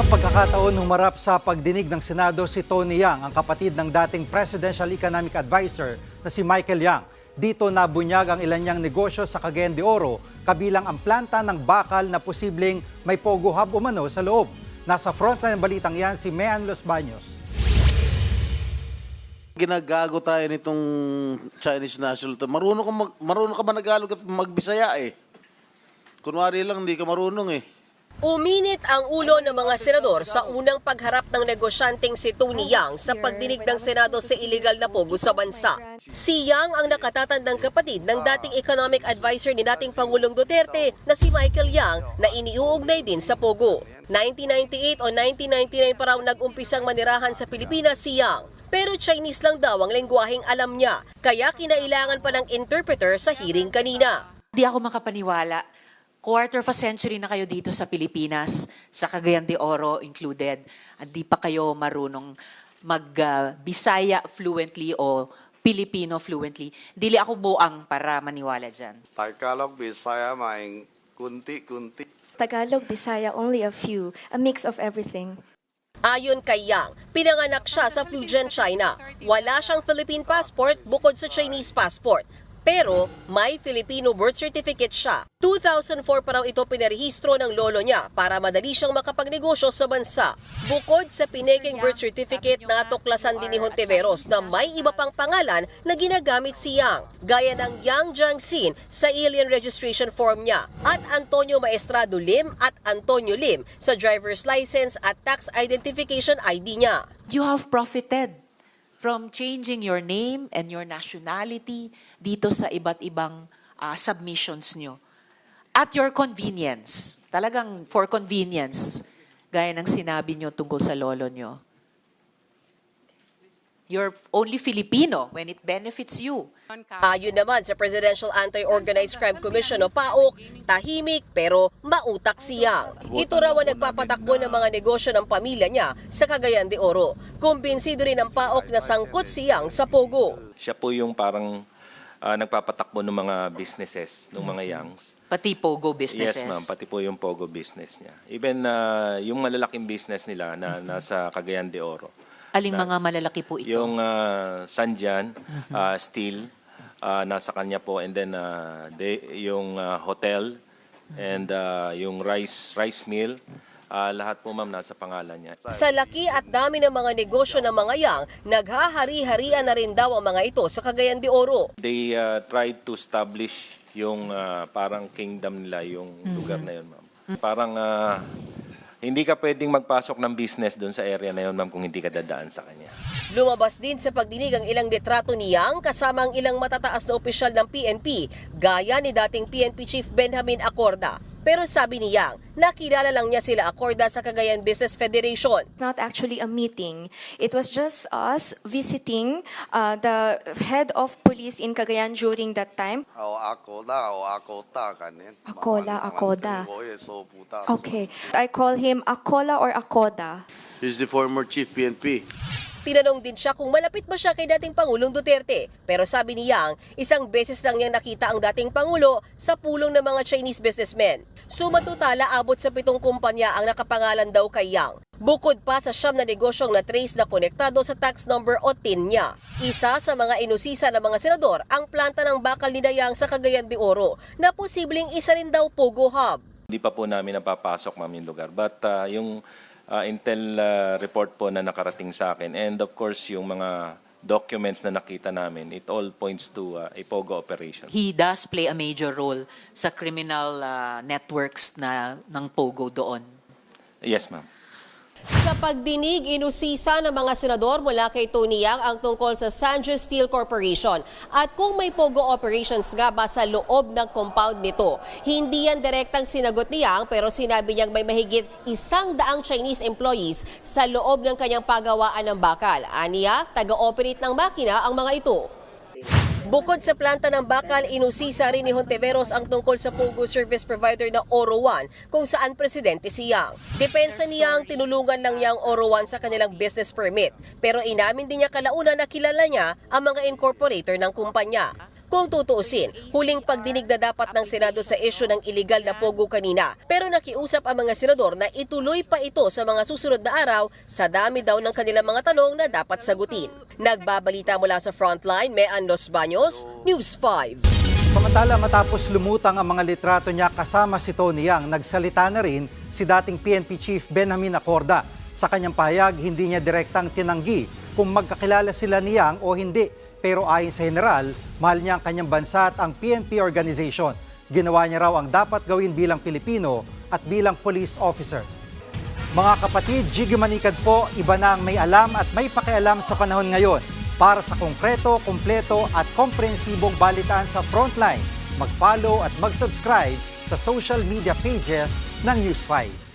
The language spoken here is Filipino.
unang pagkakataon humarap sa pagdinig ng Senado si Tony Yang, ang kapatid ng dating Presidential Economic Advisor na si Michael Yang. Dito nabunyag ang ilan niyang negosyo sa Cagayan de Oro, kabilang ang planta ng bakal na posibleng may pogo hub umano sa loob. Nasa frontline ng balitang yan si Mean Los Baños. ginagago tayo nitong Chinese national to. Marunong ka, mag, marunong ka ba Nagalog at magbisaya eh? Kunwari lang, hindi ka marunong eh. Uminit ang ulo ng mga senador sa unang pagharap ng negosyanteng si Tony Yang sa pagdinig ng Senado sa illegal na pogo sa bansa. Si Yang ang nakatatandang kapatid ng dating economic advisor ni dating Pangulong Duterte na si Michael Yang na iniuugnay din sa pogo. 1998 o 1999 pa raw nag-umpisang manirahan sa Pilipinas si Yang. Pero Chinese lang daw ang lengguwaheng alam niya, kaya kinailangan pa ng interpreter sa hearing kanina. Di ako makapaniwala. Quarter of a century na kayo dito sa Pilipinas, sa Cagayan de Oro included, at di pa kayo marunong mag-Bisaya fluently o Filipino fluently. Dili ako buang para maniwala dyan. Tagalog, Bisaya, maing kunti-kunti. Tagalog, Bisaya, only a few, a mix of everything. Ayon kay Yang, pinanganak siya sa Fujian, China. Wala siyang Philippine passport bukod sa Chinese passport. Pero may Filipino birth certificate siya. 2004 pa raw ito pinarehistro ng lolo niya para madali siyang makapagnegosyo sa bansa. Bukod sa pineking birth certificate na tuklasan din ni Hontiveros na may iba pang pangalan na ginagamit si Yang, gaya ng Yang Jiangxin sa alien registration form niya at Antonio Maestrado Lim at Antonio Lim sa driver's license at tax identification ID niya. You have profited from changing your name and your nationality dito sa iba't ibang ah, submissions nyo. At your convenience. Talagang for convenience. Gaya ng sinabi nyo tungkol sa lolo nyo. You're only Filipino when it benefits you. Ayon naman sa Presidential Anti-Organized Crime Commission o PAOK, tahimik pero mautak si Yang. Ito raw ang nagpapatakbo ng mga negosyo ng pamilya niya sa Cagayan de Oro. Kumbinsido rin ng PAOK na sangkot si Yang sa Pogo. Siya po yung parang ah, nagpapatakbo ng mga businesses, ng mga youngs. Pati Pogo businesses. Yes, ma'am. Pati po yung Pogo business niya. Even ah, yung malalaking business nila na nasa Cagayan de Oro. Aling mga malalaki po ito? Yung uh, Sanjan, ah, Steel, ah, nasa kanya po. And then ah, de, yung ah, hotel and ah, yung rice rice mill. ah, lahat po ma'am nasa pangalan niya. Sa laki at dami ng mga negosyo ng mga Yang, naghahari-harian na rin daw ang mga ito sa Cagayan de Oro. They uh, tried to establish yung uh, parang kingdom nila, yung lugar na yun, ma'am. Parang uh, hindi ka pwedeng magpasok ng business doon sa area na yun, ma'am, kung hindi ka dadaan sa kanya. Lumabas din sa pagdinig ang ilang litrato ni Yang kasama ang ilang matataas na opisyal ng PNP, gaya ni dating PNP Chief Benjamin Acorda. Pero sabi ni Yang, nakilala lang niya sila Acorda sa Cagayan Business Federation. It's not actually a meeting. It was just us visiting uh, the head of police in Cagayan during that time. O ako da, o ako ta, kanin. Akola, akoda. Okay. I call him Akola or Akoda. He's the former chief PNP. Tinanong din siya kung malapit ba siya kay dating Pangulong Duterte. Pero sabi ni Yang, isang beses lang niyang nakita ang dating Pangulo sa pulong ng mga Chinese businessmen. Sumatutala abot sa pitong kumpanya ang nakapangalan daw kay Yang. Bukod pa sa siyam na negosyong na-trace na konektado sa tax number o TIN niya. Isa sa mga inusisa ng mga senador ang planta ng bakal ni Dayang sa Cagayan de Oro na posibleng isa rin daw Pogo Hub. Hindi pa po namin napapasok, ma'am, yung lugar. But uh, yung uh, intel uh, report po na nakarating sa akin, and of course, yung mga documents na nakita namin, it all points to uh, a POGO operation. He does play a major role sa criminal uh, networks na ng Pogo doon. Yes, ma'am. Sa pagdinig, inusisa ng mga senador mula kay Tony Yang ang tungkol sa Sanjo Steel Corporation at kung may pogo operations nga ba sa loob ng compound nito. Hindi yan direktang sinagot ni Yang pero sinabi niyang may mahigit isang daang Chinese employees sa loob ng kanyang pagawaan ng bakal. Aniya, taga-operate ng makina ang mga ito. Bukod sa planta ng bakal, inusisa rin ni Hontiveros ang tungkol sa Pogo service provider na Oro One kung saan presidente si Yang. Depensa ni Yang, tinulungan lang Yang Oro One sa kanilang business permit. Pero inamin din niya kalauna na kilala niya ang mga incorporator ng kumpanya. Kung tutuusin, huling pagdinig na dapat ng Senado sa isyu ng illegal na pogo kanina. Pero nakiusap ang mga senador na ituloy pa ito sa mga susunod na araw sa dami daw ng kanilang mga tanong na dapat sagutin. Nagbabalita mula sa Frontline, Mean Los Baños, News 5. Samantala matapos lumutang ang mga litrato niya kasama si Tony Yang, nagsalita na rin si dating PNP Chief Benjamin Acorda. Sa kanyang pahayag, hindi niya direktang tinanggi kung magkakilala sila ni Yang o hindi. Pero ayon sa general, mahal niya ang kanyang bansa at ang PNP organization. Ginawa niya raw ang dapat gawin bilang Pilipino at bilang police officer. Mga kapatid, Jiggy Manikad po, iba na ang may alam at may pakialam sa panahon ngayon. Para sa konkreto, kumpleto at komprehensibong balitaan sa Frontline, mag-follow at mag-subscribe sa social media pages ng News 5.